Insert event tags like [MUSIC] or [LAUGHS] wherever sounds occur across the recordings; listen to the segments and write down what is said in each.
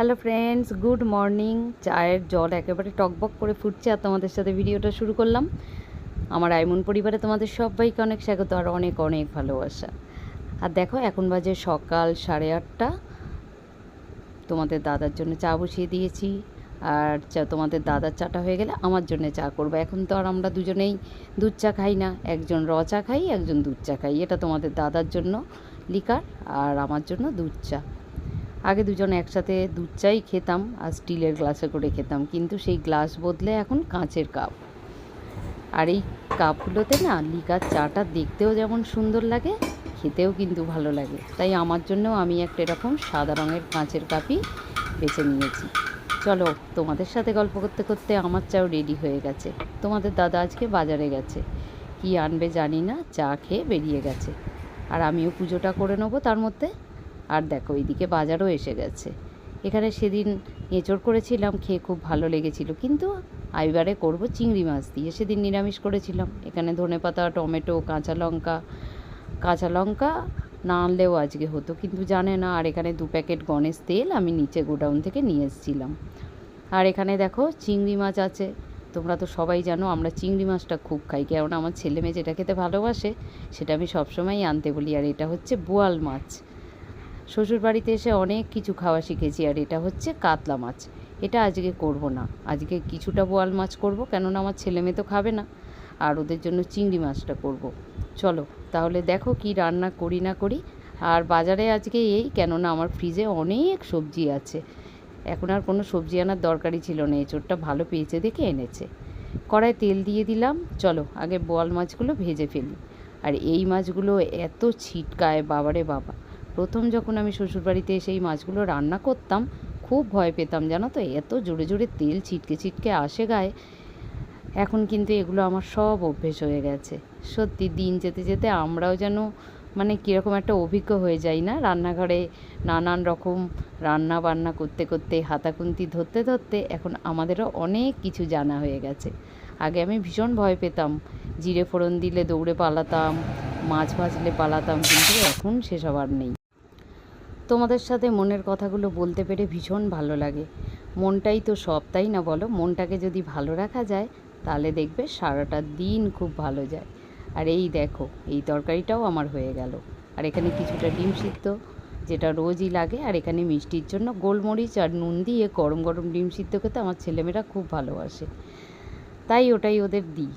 Hello friends good morning চায়ের জল একেবারে টকবক করে ফুটছে আর তোমাদের সাথে ভিডিওটা শুরু করলাম। আমার আইমন পরিবারে তোমাদের সবাইকে অনেক স্বাগত আর অনেক অনেক ভালোবাসা। আর দেখো, এখন বাজে সকাল সাড়ে আটটা। তোমাদের দাদার জন্য চা বসিয়ে দিয়েছি। আর চা, তোমাদের দাদার চাটা হয়ে গেলে আমার জন্য চা করব। এখন তো আর আমরা দুজনেই দুধ চা খাই না। একজন র চা খাই, একজন দুধ চা খাই। এটা তোমাদের দাদার জন্য লিকার আর আমার জন্য দুধ চা। আগে দুজন একসাথে দুধ চাই খেতাম আর স্টিলের গ্লাসে করে খেতাম। কিন্তু সেই গ্লাস বদলে এখন কাঁচের কাপ। আর এই কাপগুলোতে না লিকার চাটা দেখতেও যেমন সুন্দর লাগে, খেতেও কিন্তু ভালো লাগে। তাই আমার জন্যও আমি একটা এরকম সাদা রঙের কাঁচের কাপই বেছে নিয়েছি। চলো তোমাদের সাথে গল্প করতে করতে আমার চাও রেডি হয়ে গেছে। তোমাদের দাদা আজকে বাজারে গেছে। কি আনবে জানি না, চা খেয়ে বেরিয়ে গেছে। আর আমিও পুজোটা করে নেব তার মধ্যে। আর দেখো এইদিকে বাজারও এসে গেছে। এখানে সেদিন এঁচড় করেছিলাম, খেয়ে খুব ভালো লেগেছিল। কিন্তু আইবারে করব চিংড়ি মাছ দিয়ে। সেদিন নিরামিষ করেছিলাম। এখানে ধনেপাতা, টমেটো, কাঁচা লঙ্কা কাঁচা লঙ্কা না আনলেও আজকে হতো। কিন্তু জানে না, আর এখানে দু প্যাকেট গণেশ তেল আমি নিচে গোডাউন থেকে নিয়ে এসেছিলাম। আর এখানে দেখো, চিংড়ি মাছ আছে। তোমরা তো সবাই জানো, আমরা চিংড়ি মাছটা খুব খাই। কারণ আমার ছেলে মেয়ে যেটা খেতে ভালোবাসে, সেটা আমি সবসময়ই আনতে বলি। আর এটা হচ্ছে বোয়াল মাছ। শ্বশুর বাড়িতে এসে অনেক কিছু খাওয়া শিখেছি, আর এটা হচ্ছে কাতলা মাছ। এটা আজকে করব না। আজকে কিছুটা বোয়াল মাছ করব, কেননা আমার ছেলে মেয়ে তো খাবে না। আর ওদের জন্য চিংড়ি মাছটা করব। চলো, তাহলে দেখো কি রান্না করি না করি। আর বাজারে আজকে এই, কেননা আমার ফ্রিজে অনেক সবজি আছে। এখন আর কোনো সবজি আনার দরকারই ছিল না, এঁচোড়টা ভালো পেয়েছে দেখে এনেছে। কড়ায় তেল দিয়ে দিলাম। চলো, আগে বোয়াল মাছগুলো ভেজে ফেলি। আর এই মাছগুলো এত ছিটকায়, বাবারে বাবা। প্রথম যখন আমি শ্বশুরবাড়িতে এসে এই মাছগুলো রান্না করতাম, খুব ভয় পেতাম, জানো তো? এত জোরে জোরে তেল ছিটকে ছিটকে আসে গায়ে। এখন কিন্তু এগুলো আমার সব অভ্যেস হয়ে গেছে। সত্যি, দিন যেতে যেতে আমরাও যেন মানে কীরকম একটা অভিজ্ঞ হয়ে যাই না? রান্নাঘরে নানান রকম রান্না বান্না করতে করতে, হাতাকুন্তি ধরতে ধরতে এখন আমাদেরও অনেক কিছু জানা হয়ে গেছে। আগে আমি ভীষণ ভয় পেতাম। জিরে ফোড়ন দিলে দৌড়ে পালাতাম, মাছ ভাজলে পালাতাম, কিন্তু এখন সেসব আর নেই। তোমাদের সাথে মনের কথাগুলো বলতে পেরে ভীষণ ভালো লাগে। মনটাই তো সব, তাই না বলো? মনটাকে যদি ভালো রাখা যায়, তাহলে দেখবে সারাটা দিন খুব ভালো যায়। আর এই দেখো, এই তরকারিটাও আমার হয়ে গেল। আর এখানে কিছুটা ডিম সিদ্ধ, যেটা রোজই লাগে, আর এখানে মিষ্টির জন্য গোলমরিচ আর নুন দিয়ে গরম গরম ডিম সিদ্ধ খেতে আমার ছেলেমেয়েরা খুব ভালোবাসে। তাই ওটাই ওদের দিই।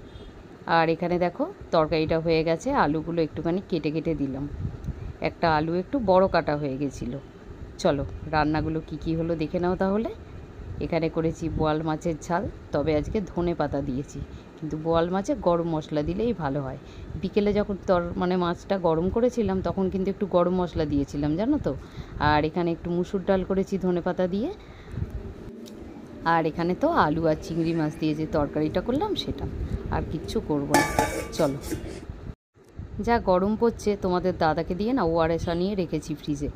আর এখানে দেখো, তরকারিটা হয়ে গেছে, আলুগুলো একটুখানি কেটে কেটে দিলাম। একটা আলু একটু বড় কাটা হয়ে গেছিল। চলো, রান্নাগুলো কি কি হলো দেখে নাও তাহলে। এখানে করেছি বোয়াল মাছের ঝাল, তবে আজকে ধনে পাতা দিয়েছি। কিন্তু বোয়াল মাছে গরম মশলা দিলেই ভালো হয়। বিকেলে যখন তর মানে মাছটা গরম করেছিলাম, তখন কিন্তু একটু গরম মশলা দিয়েছিলাম, জানো তো? আর এখানে একটু মুসুর ডাল করেছি ধনে পাতা দিয়ে। আর এখানে তো আলু আর চিংড়ি মাছ দিয়ে যে তরকারিটা করলাম, সেটা। আর কিচ্ছু করব না। চলো। যা গরম পড়ছে তোমাদের দাদাকে দিয়ে না ওআরএস আনিয়ে রেখেছি ফ্রিজে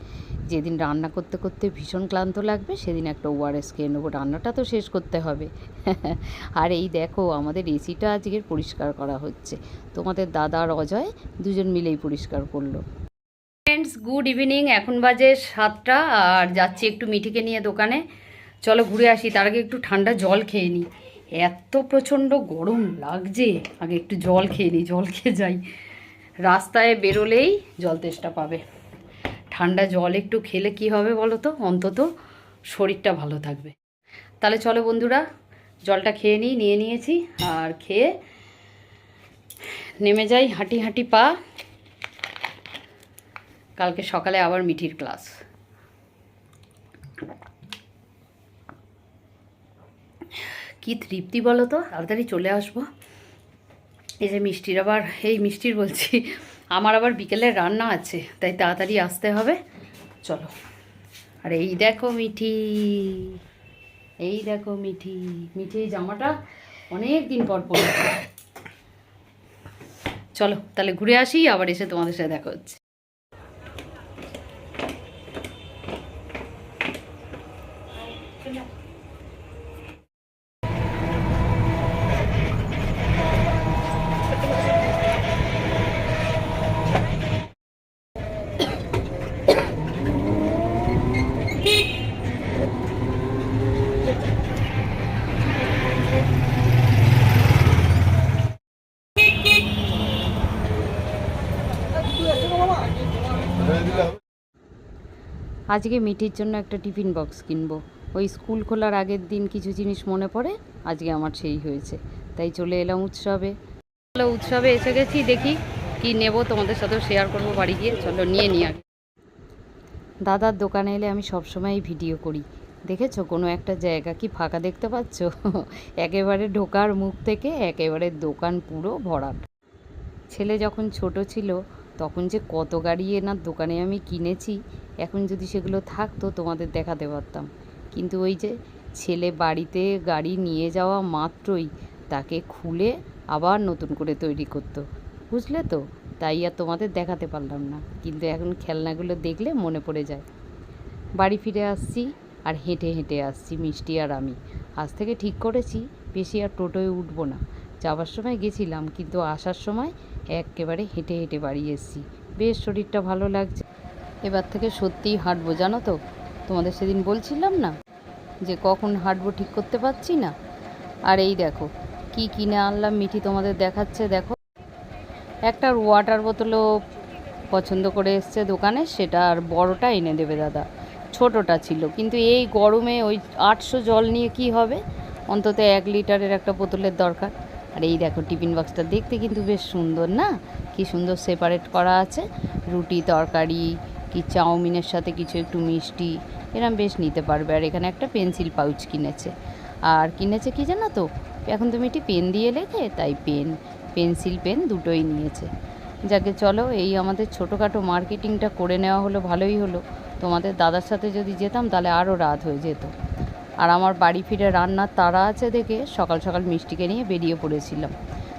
যেদিন রান্না করতে করতে ভীষণ ক্লান্ত লাগবে, সেদিন একটা ওআরএস খেয়ে নেব। রান্নাটা তো শেষ করতে হবে। [LAUGHS] আর এই দেখো, আমাদের এসিটা আজকের পরিষ্কার করা হচ্ছে। তোমাদের দাদা আর অজয় দুজন মিলেই পরিষ্কার করল। ফ্রেন্ডস গুড ইভিনিং এখন বাজে সাতটা, আর যাচ্ছি একটু মিঠিকে নিয়ে দোকানে। চলো ঘুরে আসি, তার আগে একটু ঠান্ডা জল খেয়ে নিই এত প্রচণ্ড গরম লাগছে। আগে একটু জল খেয়ে নিই জল খেয়ে যাই। রাস্তায় বেরোলেই জল তেষ্টা পাবে। ঠান্ডা জল একটু খেলে কি হবে বলো তো? অন্তত শরীরটা ভালো থাকবে। তাহলে চলো বন্ধুরা, জলটা খেয়ে নিই, নিয়ে নিয়েছি আর খেয়ে নেমে যাই হাঁটি হাঁটি পা। কালকে সকালে আবার মিঠির ক্লাস। কি তৃপ্তি বলো তো? তাড়াতাড়ি চলে আসব। এই যে মিষ্টির, আবার এই মিষ্টির বলছি, আমার আবার বিকেলে রান্না আছে, তাই তাড়াতাড়ি আসতে হবে। চলো। আর এই দেখো মিঠি, এই দেখো মিঠি মিঠি জামাটা অনেক দিন পর পর চলো, তাহলে ঘুরে আসি, আবার এসে তোমাদের সাথে দেখা হচ্ছে। আজকে মিঠির জন্য একটা টিফিন বক্স কিনবো। ওই স্কুল খোলার আগের দিন কিছু জিনিস মনে পড়ে, আজকে আমার সেই হয়েছে। তাই চলে এলাম উৎসবে। চলো উৎসবে এসে গেছি, দেখি কি নেব, তোমাদের সাথেও শেয়ার করব বাড়ি গিয়ে। চলো নিয়ে নিয়ে আগে। দাদার দোকানে এলে আমি সবসময় ভিডিও করি। দেখেছ কোনো একটা জায়গা কি ফাঁকা দেখতে পাচ্ছ? একেবারে ঢোকার মুখ থেকে একেবারে দোকান পুরো ভরাট। ছেলে যখন ছোট ছিল, তখন যে কত গাড়ি এনার দোকানে আমি কিনেছি এখন যদি সেগুলো থাকতো, তোমাদের দেখাতে পারতাম। কিন্তু ওই যে ছেলে বাড়িতে গাড়ি নিয়ে যাওয়া মাত্রই তাকে খুলে আবার নতুন করে তৈরি করতো। বুঝলে তো? তাই আর তোমাদের দেখাতে পারলাম না। কিন্তু এখন খেলনাগুলো দেখলে মনে পড়ে যায়। বাড়ি ফিরে আসছি আর হেঁটে হেঁটে আসছি মিষ্টি আর আমি। আজ থেকে ঠিক করেছি, বেশি আর টোটোয় উঠবো না। যাওয়ার সময় গেছিলাম, কিন্তু আসার সময় একেবারে হেঁটে হেঁটে বাড়ি এসেছি। বেশ শরীরটা ভালো লাগছে। এবার থেকে সত্যিই হাঁটবো, জানো তো? তোমাদের সেদিন বলছিলাম না যে কখন হাঁটবো ঠিক করতে পারছি না? আর এই দেখো, কি কিনে আনলাম মিঠি তোমাদের দেখাচ্ছে, দেখো। একটা ওয়াটার বোতলও পছন্দ করে এসছে দোকানে, সেটা আর বড়টা এনে দেবে দাদা। ছোটটা ছিল, কিন্তু এই গরমে ওই আটশো জল নিয়ে কি হবে? অন্তত এক লিটারের একটা বোতলের দরকার। আর এই দেখো, টিফিন বক্সটা দেখতে কিন্তু বেশ সুন্দর, না? কি সুন্দর সেপারেট করা আছে। রুটি, তরকারি কি চাউমিনের সাথে কিছু একটু মিষ্টি, এরম বেশ নিতে পারবে। আর এখানে একটা পেন্সিল পাউচ কিনেছে। আর কিনেছে কি জানো তো? এখন তুমি একটি পেন দিয়ে লেখে তাই পেন, পেন্সিল, পেন দুটোই নিয়েছে। যাকে চলো, এই আমাদের ছোটোখাটো মার্কেটিংটা করে নেওয়া হলো, ভালোই হলো। তোমাদের দাদার সাথে যদি যেতাম, তাহলে আরও রাত হয়ে যেত। আর আমার বাড়ি ফিরে রান্নার তাড়া আছে দেখে সকাল সকাল মিষ্টিকে নিয়ে বেরিয়ে পড়েছিলাম।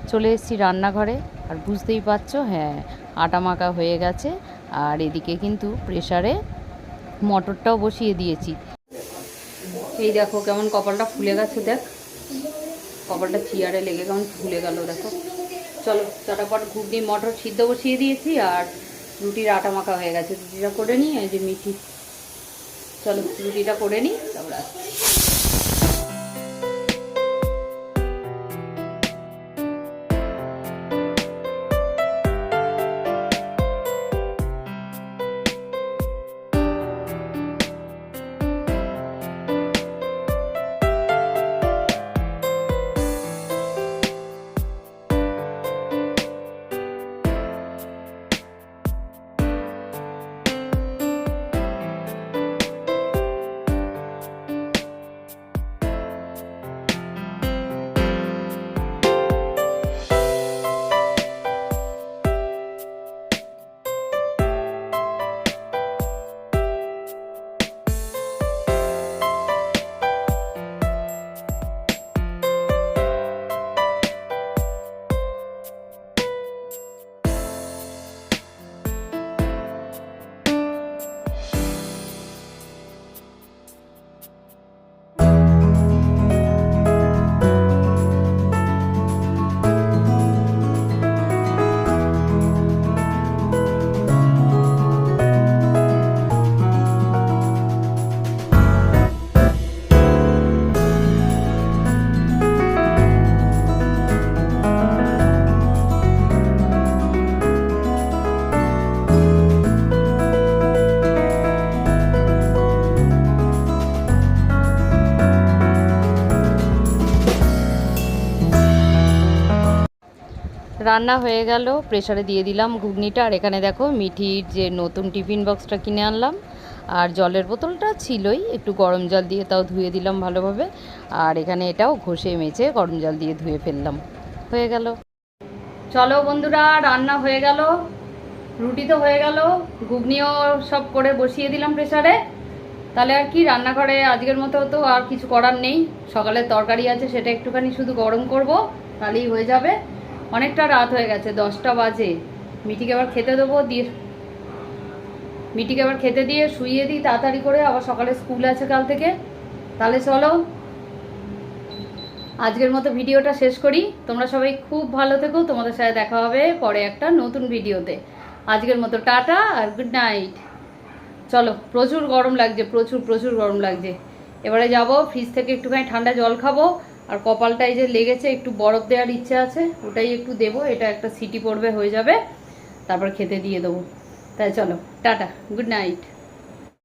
চলে এসেছি রান্নাঘরে। আর বুঝতেই পারছ হ্যাঁ আটা মাখা হয়ে গেছে। আর এদিকে কিন্তু প্রেসারে মটরটাও বসিয়ে দিয়েছি। এই দেখো কেমন কপালটা ফুলে গেছে, দেখ। কপালটা চেয়ারে লেগে কেমন ফুলে গেল, দেখো। চলো, চটাপট ঘুগনি, মটর সিদ্ধ বসিয়ে দিয়েছি আর রুটির আটা মাখা হয়ে গেছে। রুটিটা করে নিই, এই যে মিঠি। চলো, রুটিটা করে নিই, তারপর আসছি। রান্না হয়ে গেল প্রেশারে দিয়ে দিলাম ঘুগনিটা। আর এখানে দেখো মিঠির যে নতুন টিফিন বক্সটা কিনে আনলাম। আর জলের বোতলটা ছিলই, একটু গরম জল দিয়ে তাও ধুয়ে দিলাম ভালোভাবে। আর এখানে এটাও ঘষে মেজে গরম জল দিয়ে ধুয়ে ফেললাম। হয়ে গেল। চলো বন্ধুরা, রান্না হয়ে গেল। রুটি তো হয়ে গেল। ঘুগনিও সব করে বসিয়ে দিলাম প্রেশারে তাহলে আর কি, রান্নাঘরে আজকের মতো তো আর কিছু করার নেই। সকালের তরকারি আছে, সেটা একটুখানি শুধু গরম করব, তাহলেই হয়ে যাবে। অনেকটা রাত হয়ে গেছে, দশটা বাজে। মিটিকে আবার খেতে দেবো, দিয়ে মিটিকে আবার খেতে দিয়ে শুইয়ে দিই, তাড়াতাড়ি করে। আবার সকালে স্কুল আছে কাল থেকে। তাহলে চলো, আজকের মতো ভিডিওটা শেষ করি। তোমরা সবাই খুব ভালো থেকো। তোমাদের সাথে দেখা হবে পরে একটা নতুন ভিডিওতে। আজকের মতো টাটা আর গুড নাইট। চলো, প্রচুর গরম লাগছে, প্রচুর প্রচুর গরম লাগছে। এবারে যাব, ফ্রিজ থেকে একটুখানি ঠান্ডা জল খাব। আর কপালটাই যে লেগেছে, একটু বরফ দেওয়ার ইচ্ছে আছে, ওটাই একটু দেব, এটা একটা সিটি পড়বে হয়ে যাবে, তারপর খেতে দিয়ে দেবো। তাই চলো, টাটা, গুড নাইট।